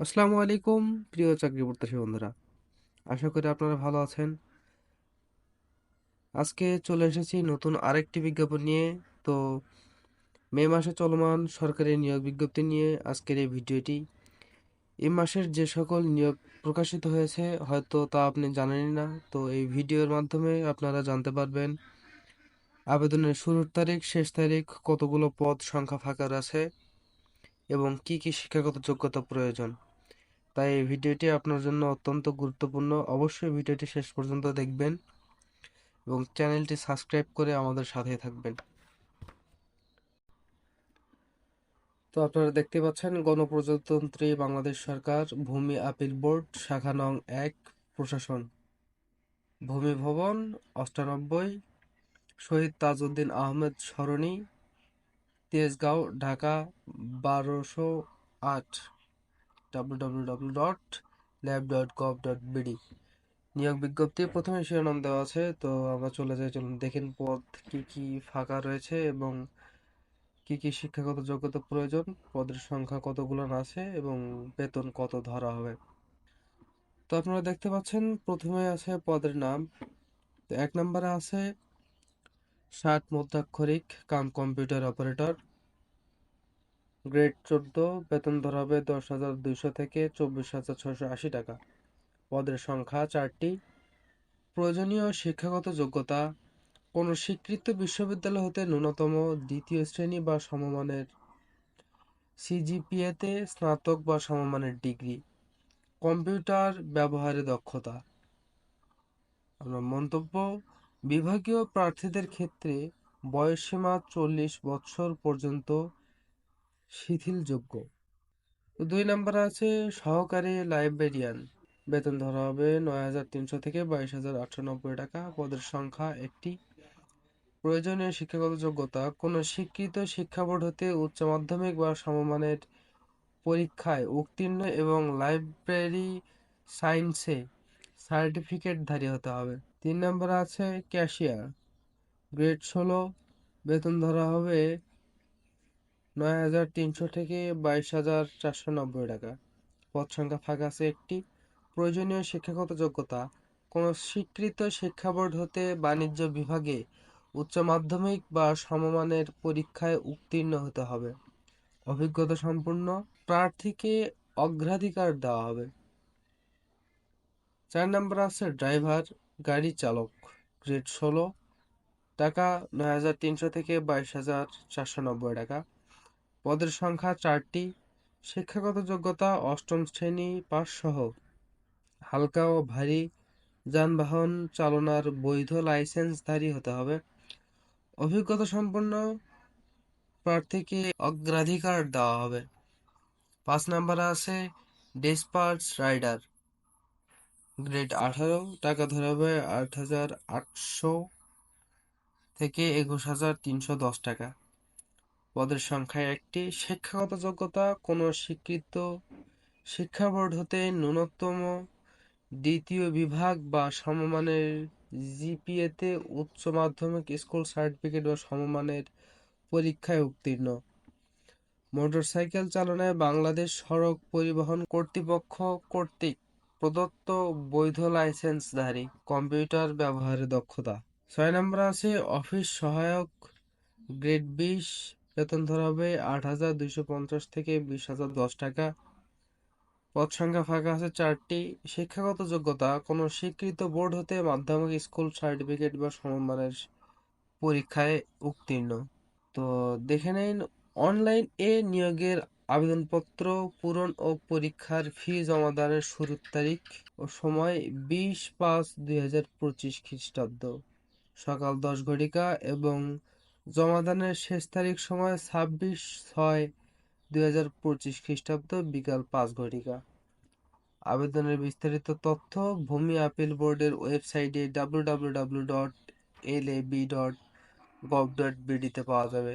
আসসালামু আলাইকুম, প্রিয় চাকরি প্রত্যাশী বন্ধুরা। আশা করি আপনারা ভালো আছেন। আজকে চলে এসেছি নতুন আরেকটি বিজ্ঞাপন নিয়ে। তো মে মাসে চলমান সরকারি নিয়োগ বিজ্ঞপ্তি নিয়ে আজকের এই ভিডিওটি। এই মাসের যে সকল নিয়োগ প্রকাশিত হয়েছে, হয়তো তা আপনি জানেনই না। তো এই ভিডিওর মাধ্যমে আপনারা জানতে পারবেন, আবেদনের শুরুর তারিখ, শেষ তারিখ, কতগুলো পদ সংখ্যা ফাঁকা আছে এবং কি কি শিক্ষাগত যোগ্যতা প্রয়োজন। তাই এই ভিডিওটি আপনার জন্য অত্যন্ত গুরুত্বপূর্ণ। অবশ্যই ভিডিওটি শেষ পর্যন্ত দেখবেন এবং চ্যানেলটি সাবস্ক্রাইব করে আমাদের সাথে থাকবেন। তো আপনারা দেখতে পাচ্ছেন, গণপ্রজাতন্ত্রী বাংলাদেশ সরকার, ভূমি আপিল বোর্ড, শাখা নং এক, প্রশাসন। ভূমি ভবন, অষ্টানব্বই, শহীদ তাজউদ্দিন আহমেদ সরণি, তেজগাঁও, ঢাকা, বারোশো আট। বিডি নিয়োগ বিজ্ঞপ্তি প্রথমে শিরোনাম দেওয়া আছে, তো আমরা চলে যাই, চলুন দেখেন পদ কি কি ফাঁকা রয়েছে এবং কি কি শিক্ষাগত যোগ্যতা প্রয়োজন। পদের সংখ্যা কতগুলো আছে এবং বেতন কত ধরা হবে। তো আপনারা দেখতে পাচ্ছেন, প্রথমে আছে পদের নাম। এক নম্বরে আছে ষাট মধ্যাক্ষরিক কাম কম্পিউটার অপারেটর। গ্রেড চোদ্দ, বেতন ধরা হবে দশ হাজার দুইশো থেকে চব্বিশ হাজার ছয়শো আশি টাকা। পদের সংখ্যা চারটি। প্রয়োজনীয় শিক্ষাগত যোগ্যতা। কোনো স্বীকৃত বিশ্ববিদ্যালয় হতে ন্যূনতম দ্বিতীয় শ্রেণি বা সমমানের সিজিপিএতে স্নাতক বা সমমানের ডিগ্রি। কম্পিউটার ব্যবহারে দক্ষতা। আমরা মন্তব্য, বিভাগীয় প্রার্থীদের ক্ষেত্রে বয়সসীমা চল্লিশ বৎসর পর্যন্ত শিথিলযোগ্য। দুই নম্বরে আছে সহকারী লাইব্রেরিয়ান। বেতন ধরা হবে নয় হাজার তিনশো থেকে বাইশ হাজার আটশো নব্বই টাকা। পদের সংখ্যা একটি। প্রয়োজনীয় শিক্ষাগত যোগ্যতা। কোনো স্বীকৃত শিক্ষা বোর্ড হতে উচ্চ মাধ্যমিক বা সমমানের পরীক্ষায় উত্তীর্ণ এবং লাইব্রেরি সায়েন্সে সার্টিফিকেটধারী হতে হবে। তিন নম্বরে আছে ক্যাশিয়ার। গ্রেড ষোলো। বেতন ধরা হবে নয় হাজার তিনশো থেকে বাইশ হাজার চারশো নব্বই টাকা। পদ সংখ্যা ফাঁকা আছে একটি। প্রয়োজনীয় শিক্ষাগত যোগ্যতা। কোনো স্বীকৃত শিক্ষা বোর্ড হতে বাণিজ্য বিভাগে উচ্চ মাধ্যমিক বা সমমানের পরীক্ষায় উত্তীর্ণ হতে হবে। অভিজ্ঞতা সম্পন্ন প্রার্থীকে অগ্রাধিকার দেওয়া হবে। চার নম্বর আছে ড্রাইভার, গাড়ি চালক, গ্রেড ষোলো। টাকা নয় হাজার তিনশো থেকে বাইশ হাজার চারশো নব্বই টাকা। পদের সংখ্যা চারটি, শিক্ষাগত যোগ্যতা অষ্টম শ্রেণি পাস সহ হালকা ও ভারী যানবাহন চালনার বৈধ লাইসেন্সধারী হতে হবে। অভিজ্ঞতা সম্পন্ন প্রার্থীকে অগ্রাধিকার দেওয়া হবে। পাঁচ নাম্বার আছে ডেসপার্স রাইডার। গ্রেড আঠারো, টাকা ধরা হবে আট হাজার আটশো থেকে একুশ হাজার তিনশো দশ টাকা। পদের সংখ্যা একটি। শিক্ষাগত যোগ্যতা, কোনো স্বীকৃত শিক্ষা বোর্ড হতে ন্যূনতম দ্বিতীয় বিভাগ বা সমমানের জিপিএতে উচ্চ মাধ্যমিক স্কুল সার্টিফিকেট বা সমমানের পরীক্ষায় উত্তীর্ণ। মোটরসাইকেল চালনায় বাংলাদেশ সড়ক পরিবহন কর্তৃপক্ষ কর্তৃক প্রদত্ত বৈধ লাইসেন্সধারী কম্পিউটার ব্যবহারে দক্ষতা। ছয় নম্বর আছে অফিস সহায়ক গ্রেড বিশ বেতন ধরা হবে আট হাজার দুইশো পঞ্চাশ থেকে বিশ হাজার দশ টাকা। পদ সংখ্যা ফাঁকা আছে চারটি। শিক্ষাগত যোগ্যতা, কোনো স্বীকৃত বোর্ড হতে মাধ্যমিক স্কুল সার্টিফিকেট বা সমমানের পরীক্ষায় উত্তীর্ণ। তো দেখে নিন, অনলাইন এ নিয়োগের আবেদনপত্র, পূরণ ও পরীক্ষার ফি জমাদানের শুরুর তারিখ ও সময় বিশ পাঁচ দুই হাজার পঁচিশ খ্রিস্টাব্দ। সকাল দশ ঘটিকা এবং জমাদানের শেষ তারিখ সময় ছাব্বিশ ছয় দুই হাজার পঁচিশ খ্রিস্টাব্দ বিকাল পাঁচ ঘটিকা। আবেদনের বিস্তারিত তথ্য ভূমি আপিল বোর্ডের ওয়েবসাইটে W W W dot L A B dot gov dot বিডিতে পাওয়া যাবে।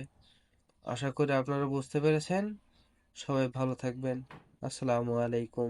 আশা করি আপনারা বুঝতে পেরেছেন। সবাই ভালো থাকবেন। আসসালামু আলাইকুম।